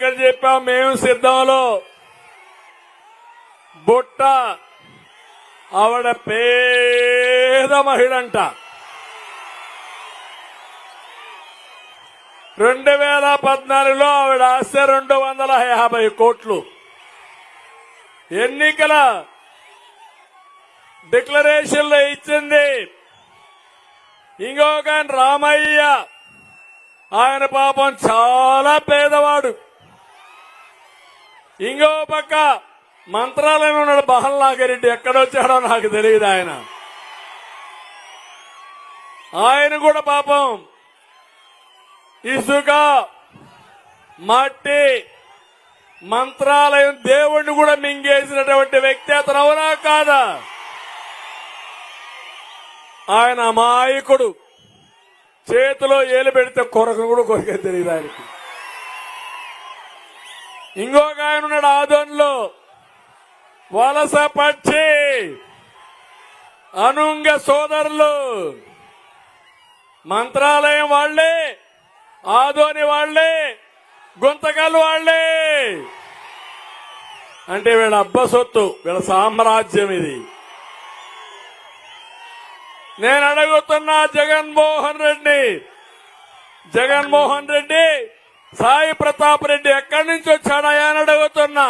ఇక్కడ చెప్పాం మేము సిద్ధంలో. బుట్ట ఆవిడ పేద మహిళంట. రెండు వేల పద్నాలుగులో ఆవిడ ఆస్తి రెండు వందల యాభై కోట్లు. ఎన్నికల డిక్లరేషన్లో ఇచ్చింది ఇంకొక రామయ్య. ఆయన పాపం చాలా పేదవాడు. ఇంకో పక్క మంత్రాలయం ఉన్నాడు బహల్నాగిరెడ్డి ఎక్కడొచ్చాడో నాకు తెలియదు ఆయన. ఆయన కూడా పాపం. ఇసుక మట్టి మంత్రాలయం దేవుణ్ణి కూడా మింగేసినటువంటి వ్యక్తి అతను అవునా కాదా? ఆయన అమాయకుడు. చేతిలో ఏలు పెడితే కొరకు కూడా కొరికే తెలియదు ఆయనకి. ఇంకొక ఆయన ఉన్నాడు ఆదోన్లో. వలస పక్షి. అనుంగ సోదరులు. మంత్రాలయం వాళ్ళే ఆదోని వాళ్ళే గుంతకల్ వాళ్ళే. అంటే వీళ్ళ అబ్బ సొత్తు వీళ్ళ సామ్రాజ్యం ఇది. నేను అడుగుతున్నా జగన్మోహన్ రెడ్డి జగన్మోహన్ రెడ్డి సాయి ప్రతాప్ రెడ్డి ఎక్కడి నుంచి వచ్చాడయా అని అడుగుతున్నా.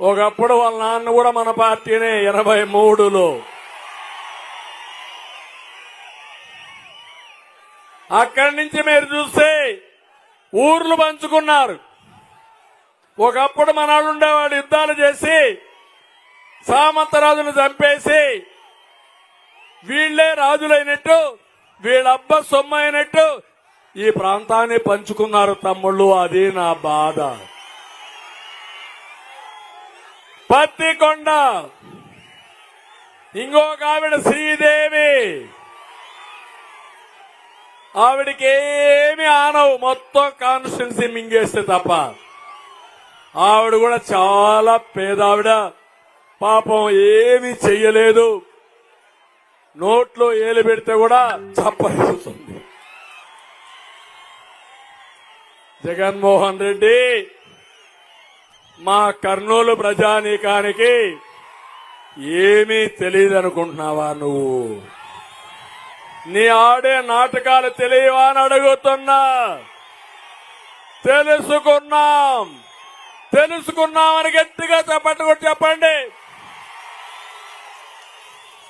ఒకప్పుడు వాళ్ళ నాన్న కూడా మన పార్టీనే ఎనభై మూడులో. అక్కడి నుంచి మీరు చూస్తే ఊర్లు పంచుకున్నారు. ఒకప్పుడు మన వాళ్ళు ఉండేవాడు యుద్ధాలు చేసి సామంతరాజును చంపేసి వీళ్ళే రాజులైనట్టు వీళ్ళబ్బ సొమ్మ అయినట్టు ఈ ప్రాంతాన్ని పంచుకున్నారు తమ్ముళ్ళు అది నా బాధ. పత్తికొండ ఇంకొక ఆవిడ శ్రీదేవి. ఆవిడకి ఏమి ఆనవు మొత్తం కాన్స్టిట్యున్సీ మింగేస్తే తప్ప. ఆవిడ కూడా చాలా పేదావిడ పాపం ఏమీ చెయ్యలేదు. నోట్లో ఏలు పెడితే కూడా చప్పరిస్తుంది జగన్మోహన్ రెడ్డి మా కర్నూలు ప్రజానీకానికి ఏమీ తెలియదు అనుకుంటున్నావా నువ్వు? నీ ఆడే నాటకాలు తెలియవా అని అడుగుతున్నా. తెలుసుకున్నాం. తెలుసుకున్నామని గట్టిగా చెప్పండి కూడా చెప్పండి.